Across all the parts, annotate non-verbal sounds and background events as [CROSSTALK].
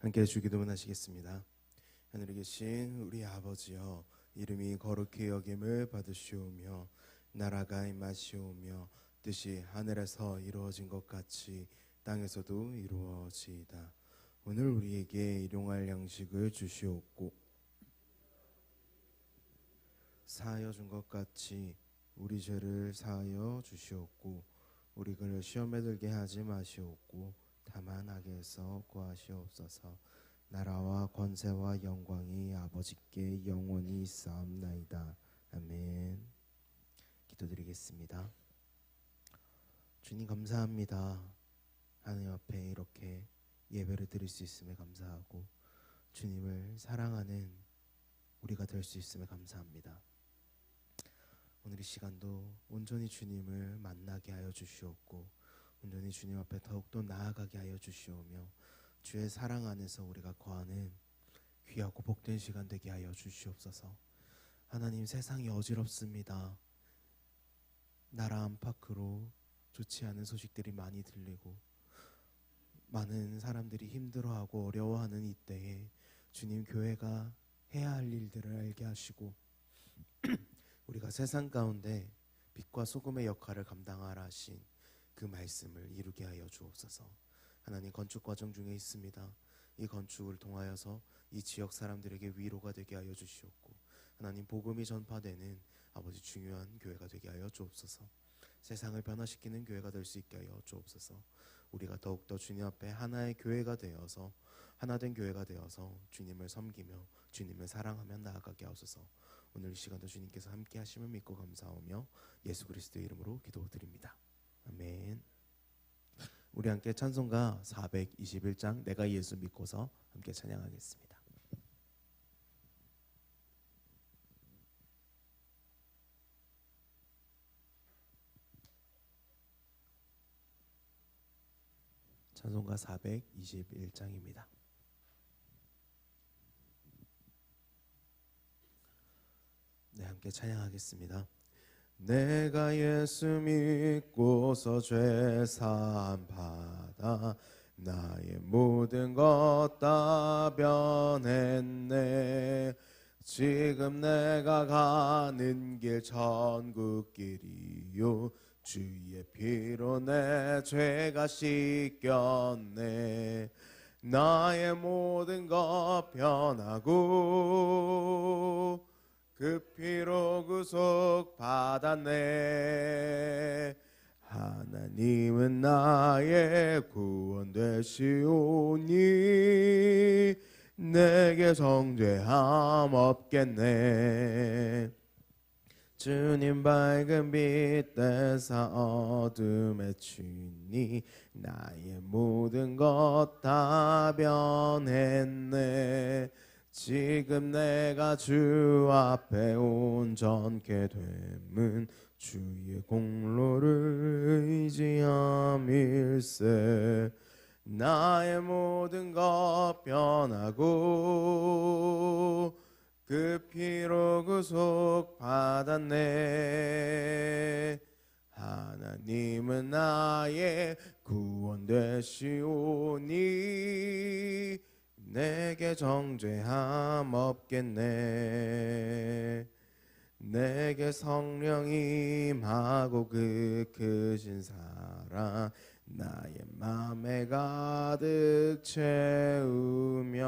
함께 주기도문 하시겠습니다. 하늘에 계신 우리 아버지여 이름이 거룩히 여김을 받으시오며 나라가 임하시오며 뜻이 하늘에서 이루어진 것 같이 땅에서도 이루어지이다. 오늘 우리에게 일용할 양식을 주시옵고 사하여 준 것 같이 우리 죄를 사하여 주시옵고 우리를 시험에 들게 하지 마시옵고 다만 악에서 구하시옵소서. 나라와 권세와 영광이 아버지께 영원히 있사옵나이다. 아멘. 기도드리겠습니다. 주님 감사합니다. 하나님 앞에 이렇게 예배를 드릴 수 있음에 감사하고 주님을 사랑하는 우리가 될 수 있음에 감사합니다. 오늘 이 시간도 온전히 주님을 만나게 하여 주시옵고 온전히 주님 앞에 더욱더 나아가게 하여 주시오며 주의 사랑 안에서 우리가 거하는 귀하고 복된 시간 되게 하여 주시옵소서. 하나님 세상이 어지럽습니다. 나라 안팎으로 좋지 않은 소식들이 많이 들리고 많은 사람들이 힘들어하고 어려워하는 이때에 주님 교회가 해야 할 일들을 알게 하시고 [CLEARS THROAT] 우리가 세상 가운데 빛과 소금의 역할을 감당하라 하신 그 말씀을 이루게 하여 주옵소서. 하나님 건축 과정 중에 있습니다. 이 건축을 통하여서 이 지역 사람들에게 위로가 되게 하여 주시옵고 하나님 복음이 전파되는 아버지 중요한 교회가 되게 하여 주옵소서. 세상을 변화시키는 교회가 될 수 있게 하여 주옵소서. 우리가 더욱더 주님 앞에 하나의 교회가 되어서 하나된 교회가 되어서 주님을 섬기며 주님을 사랑하며 나아가게 하소서. 오늘 이 시간도 주님께서 함께 하심을 믿고 감사하며 예수 그리스도의 이름으로 기도드립니다. 아멘. 우리 함께 찬송가 421장 내가 예수 믿고서 함께 찬양하겠습니다. 찬송가 421장입니다. 네, 함께 찬양하겠습니다. 내가 예수 믿고서 죄 사함 받아 나의 모든 것 다 변했네. 지금 내가 가는 길 천국길이요. 주의 피로 내 죄가 씻겼네. 나의 모든 것 변하고 그 피로 구속 받았네. 하나님은 나의 구원 되시오니 내게 정죄함 없겠네. 주님 밝은 빛 대사 어둠에 치니 나의 모든 것 다 변했네 지금 내가 주 앞에 온전케 됨은 주의 공로를 의지함일세. 나의 모든 것 변하고 그 피로 구속 받았네. 하나님은 나의 구원 되시오니 내게 정죄함 없겠네. 내게 성령이 임하고 그 크신 사랑 나의 맘에 가득 채우며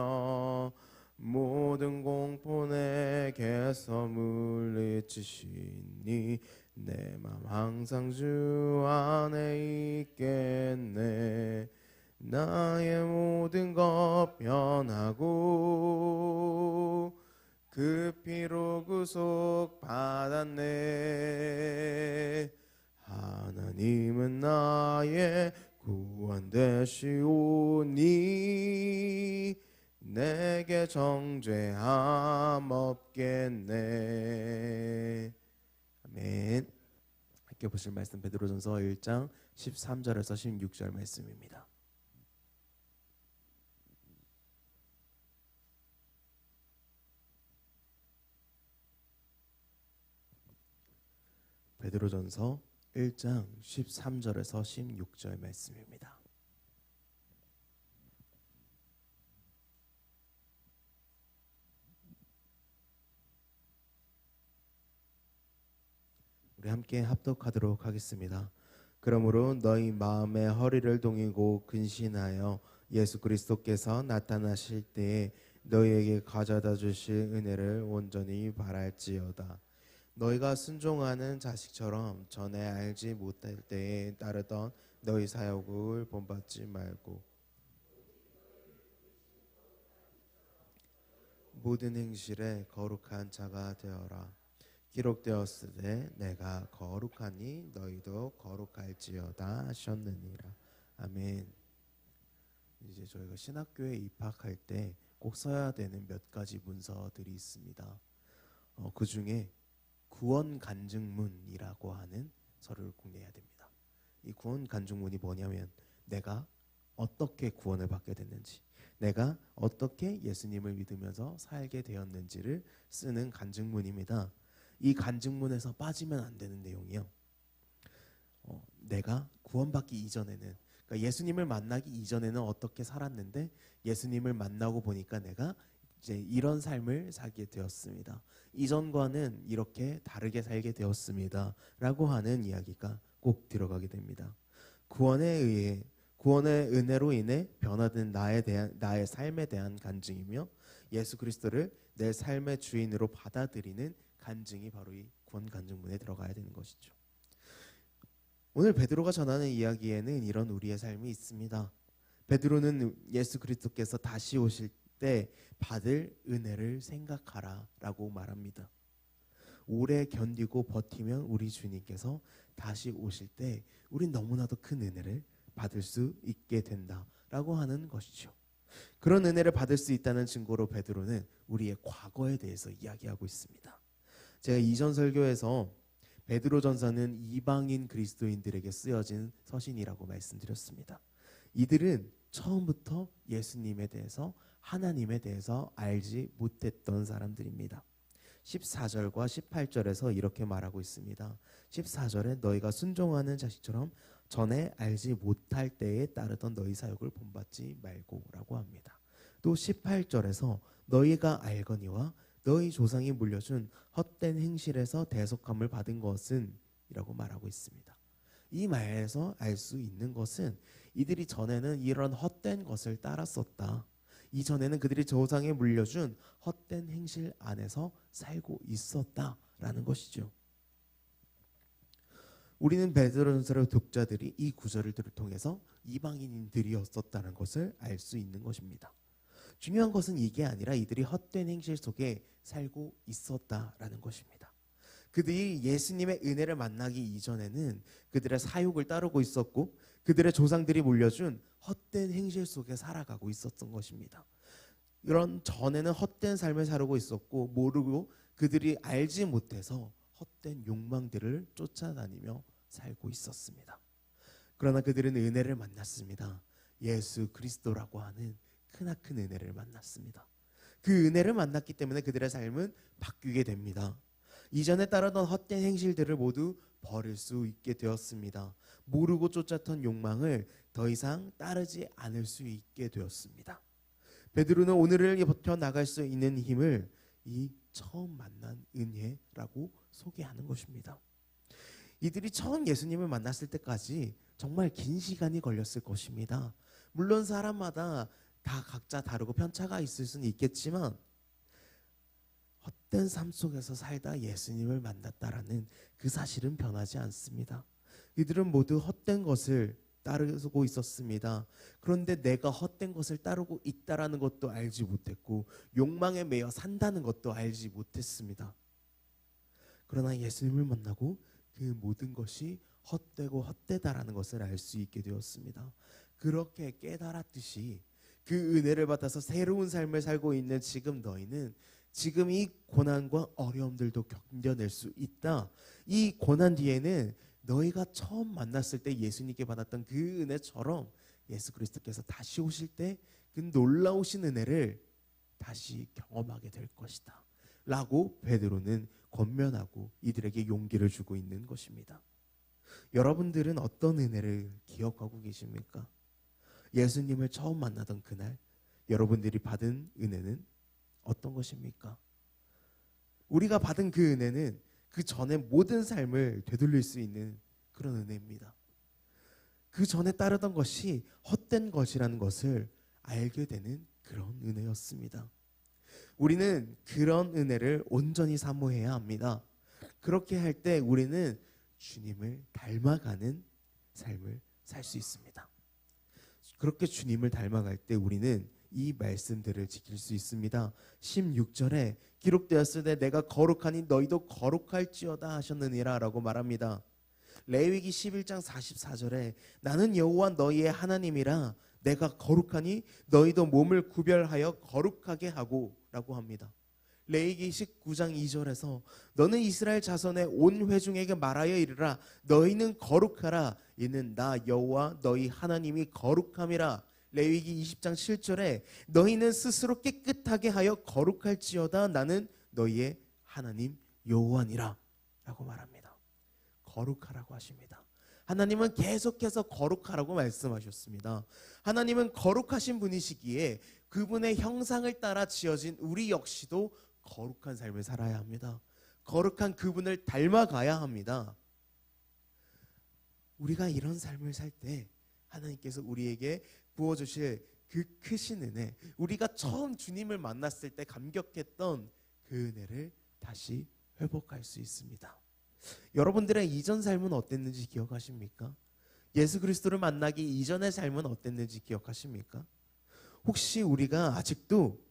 모든 공포 내게서 물리치시니 내 맘 항상 주 안에 있겠네 나의 모든 것 변하고 그 피로 구속 받았네. 하나님은 나의 구원 되시오니 내게 정죄함 없겠네. 아멘. 함께 보실 말씀 베드로전서 1장 13절에서 16절 말씀입니다 베드로전서 1장 13절에서 16절 말씀입니다. 우리 함께 합독하도록 하겠습니다. 그러므로 너희 마음의 허리를 동이고 근신하여 예수 그리스도께서 나타나실 때에 너희에게 가져다 주실 은혜를 온전히 바랄지어다. 너희가 순종하는 자식처럼 전에 알지 못할 때에 따르던 너희 사역을 본받지 말고 모든 행실에 거룩한 자가 되어라. 기록되었으되 내가 거룩하니 너희도 거룩할지어다 하셨느니라. 아멘. 이제 저희가 신학교에 입학할 때 꼭 써야 되는 몇 가지 문서들이 있습니다. 어, 그 중에 구원 간증문이라고 하는 서류를 공개해야 됩니다. 이 구원 간증문이 뭐냐면 내가 어떻게 구원을 받게 됐는지, 내가 어떻게 예수님을 믿으면서 살게 되었는지를 쓰는 간증문입니다. 이 간증문에서 빠지면 안 되는 내용이요. 어, 내가 구원받기 이전에는 그러니까 예수님을 만나기 이전에는 어떻게 살았는데 예수님을 만나고 보니까 내가 이제 이런 삶을 살게 되었습니다. 이전과는 이렇게 다르게 살게 되었습니다.라고 하는 이야기가 꼭 들어가게 됩니다. 구원에 의해 구원의 은혜로 인해 변화된 나에 대한 나의 삶에 대한 간증이며 예수 그리스도를 내 삶의 주인으로 받아들이는 간증이 바로 이 구원 간증문에 들어가야 되는 것이죠. 오늘 베드로가 전하는 이야기에는 이런 우리의 삶이 있습니다. 베드로는 예수 그리스도께서 다시 오실 때 받을 은혜를 생각하라라고 말합니다. 오래 견디고 버티면 우리 주님께서 다시 오실 때 우린 너무나도 큰 은혜를 받을 수 있게 된다라고 하는 것이죠. 그런 은혜를 받을 수 있다는 증거로 베드로는 우리의 과거에 대해서 이야기하고 있습니다. 제가 이전 설교에서 베드로 전서는 이방인 그리스도인들에게 쓰여진 서신이라고 말씀드렸습니다. 이들은 처음부터 예수님에 대해서 하나님에 대해서 알지 못했던 사람들입니다. 14절과 18절에서 이렇게 말하고 있습니다. 14절에 너희가 순종하는 자식처럼 전에 알지 못할 때에 따르던 너희 사역을 본받지 말고라고 합니다. 또 18절에서 너희가 알거니와 너희 조상이 물려준 헛된 행실에서 대속함을 받은 것은 이라고 말하고 있습니다. 이 말에서 알 수 있는 것은 이들이 전에는 이런 헛된 것을 따랐었다. 이전에는 그들이 조상에 물려준 헛된 행실 안에서 살고 있었다라는 것이죠. 우리는 베드로전서의 독자들이 이 구절을 통해서 이방인들이었었다는 것을 알 수 있는 것입니다. 중요한 것은 이게 아니라 이들이 헛된 행실 속에 살고 있었다라는 것입니다. 그들이 예수님의 은혜를 만나기 이전에는 그들의 사욕을 따르고 있었고 그들의 조상들이 물려준 헛된 행실 속에 살아가고 있었던 것입니다. 이런 전에는 헛된 삶을 살고 있었고 모르고 그들이 알지 못해서 헛된 욕망들을 쫓아다니며 살고 있었습니다. 그러나 그들은 은혜를 만났습니다. 예수 그리스도라고 하는 크나큰 은혜를 만났습니다. 그 은혜를 만났기 때문에 그들의 삶은 바뀌게 됩니다. 이전에 따르던 헛된 행실들을 모두 버릴 수 있게 되었습니다. 모르고 쫓았던 욕망을 더 이상 따르지 않을 수 있게 되었습니다. 베드로는 오늘을 버텨 나갈 수 있는 힘을 이 처음 만난 은혜라고 소개하는 것입니다. 이들이 처음 예수님을 만났을 때까지 정말 긴 시간이 걸렸을 것입니다. 물론 사람마다 다 각자 다르고 편차가 있을 수는 있겠지만 헛된 삶 속에서 살다 예수님을 만났다라는 그 사실은 변하지 않습니다. 이들은 모두 헛된 것을 따르고 있었습니다. 그런데 내가 헛된 것을 따르고 있다라는 것도 알지 못했고 욕망에 매여 산다는 것도 알지 못했습니다. 그러나 예수님을 만나고 그 모든 것이 헛되고 헛되다라는 것을 알 수 있게 되었습니다. 그렇게 깨달았듯이 그 은혜를 받아서 새로운 삶을 살고 있는 지금 너희는 지금 이 고난과 어려움들도 견뎌낼 수 있다. 이 고난 뒤에는 너희가 처음 만났을 때 예수님께 받았던 그 은혜처럼 예수 그리스도께서 다시 오실 때 그 놀라우신 은혜를 다시 경험하게 될 것이다. 라고 베드로는 권면하고 이들에게 용기를 주고 있는 것입니다. 여러분들은 어떤 은혜를 기억하고 계십니까? 예수님을 처음 만나던 그날 여러분들이 받은 은혜는 어떤 것입니까? 우리가 받은 그 은혜는 그 전에 모든 삶을 되돌릴 수 있는 그런 은혜입니다. 그 전에 따르던 것이 헛된 것이라는 것을 알게 되는 그런 은혜였습니다. 우리는 그런 은혜를 온전히 사모해야 합니다. 그렇게 할 때 우리는 주님을 닮아가는 삶을 살 수 있습니다. 그렇게 주님을 닮아갈 때 우리는 이 말씀들을 지킬 수 있습니다. 16절에 기록되었으되 내가 거룩하니 너희도 거룩할지어다 하셨느니라라고 말합니다. 레위기 11장 44절에 나는 여호와 너희의 하나님이라 내가 거룩하니 너희도 몸을 구별하여 거룩하게 하고라고 합니다. 레위기 19장 2절에서 너는 이스라엘 자손의 온 회중에게 말하여 이르라 너희는 거룩하라 이는 나 여호와 너희 하나님이 거룩함이라 레위기 20장 7절에 너희는 스스로 깨끗하게 하여 거룩할지어다 나는 너희의 하나님 여호와니라 라고 말합니다. 거룩하라고 하십니다. 하나님은 계속해서 거룩하라고 말씀하셨습니다. 하나님은 거룩하신 분이시기에 그분의 형상을 따라 지어진 우리 역시도 거룩한 삶을 살아야 합니다. 거룩한 그분을 닮아가야 합니다. 우리가 이런 삶을 살 때 하나님께서 우리에게 부어주실 그 크신 은혜, 우리가 처음 주님을 만났을 때 감격했던 그 은혜를 다시 회복할 수 있습니다. 여러분들의 이전 삶은 어땠는지 기억하십니까? 예수 그리스도를 만나기 이전의 삶은 어땠는지 기억하십니까? 혹시 우리가 아직도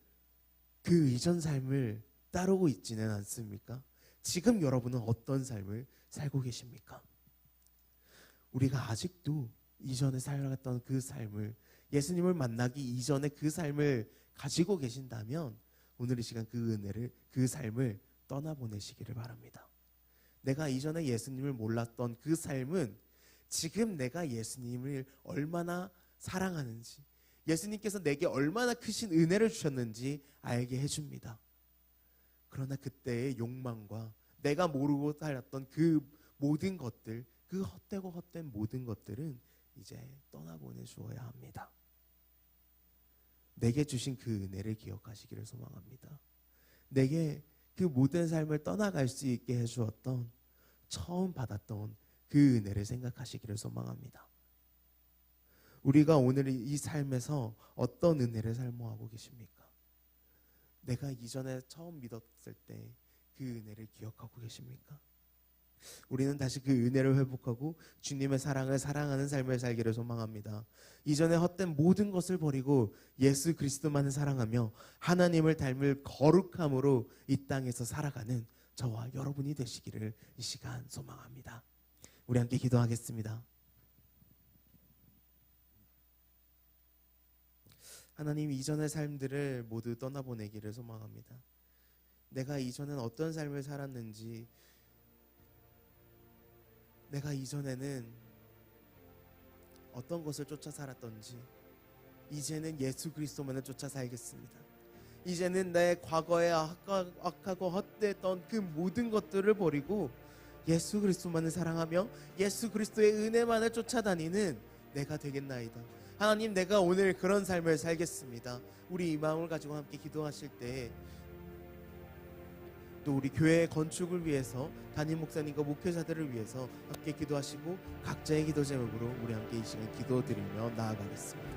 그 이전 삶을 따르고 있지는 않습니까? 지금 여러분은 어떤 삶을 살고 계십니까? 우리가 아직도 이전에 살아갔던 그 삶을 예수님을 만나기 이전에 그 삶을 가지고 계신다면 오늘 이 시간 그 은혜를 그 삶을 떠나보내시기를 바랍니다. 내가 이전에 예수님을 몰랐던 그 삶은 지금 내가 예수님을 얼마나 사랑하는지 예수님께서 내게 얼마나 크신 은혜를 주셨는지 알게 해줍니다. 그러나 그때의 욕망과 내가 모르고 살았던 그 모든 것들, 그 헛되고 헛된 모든 것들은 이제 떠나보내 주어야 합니다. 내게 주신 그 은혜를 기억하시기를 소망합니다. 내게 그 모든 삶을 떠나갈 수 있게 해주었던 처음 받았던 그 은혜를 생각하시기를 소망합니다. 우리가 오늘 이 삶에서 어떤 은혜를 사모하고 계십니까? 내가 이전에 처음 믿었을 때 그 은혜를 기억하고 계십니까? 우리는 다시 그 은혜를 회복하고 주님의 사랑을 사랑하는 삶을 살기를 소망합니다. 이전에 헛된 모든 것을 버리고 예수 그리스도만을 사랑하며 하나님을 닮을 거룩함으로 이 땅에서 살아가는 저와 여러분이 되시기를 이 시간 소망합니다. 우리 함께 기도하겠습니다. 하나님 이전의 삶들을 모두 떠나보내기를 소망합니다. 내가 이전엔 어떤 삶을 살았는지 내가 이전에는 어떤 것을 쫓아 살았던지 이제는 예수 그리스도만을 쫓아 살겠습니다. 이제는 내 과거에 악하고 헛되었던 그 모든 것들을 버리고 예수 그리스도만을 사랑하며 예수 그리스도의 은혜만을 쫓아다니는 내가 되겠나이다. 하나님 내가 오늘 그런 삶을 살겠습니다. 우리 이 마음을 가지고 함께 기도하실 때 또 우리 교회 건축을 위해서 담임 목사님과 목회자들을 위해서 함께 기도하시고 각자의 기도 제목으로 우리 함께 이 시간 기도드리며 나아가겠습니다.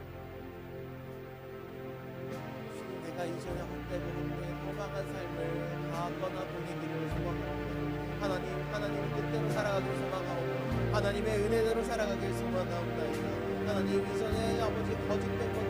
내가 이전에 헛되고 도망한 삶을 다 떠나보내기를 소망합니다. 하나님, 하나님의 뜻대로 살아가길 소망하고 하나님의 은혜대로 살아가길 소망하옵나이다. 하나님 이전에 아버지 거짓된 것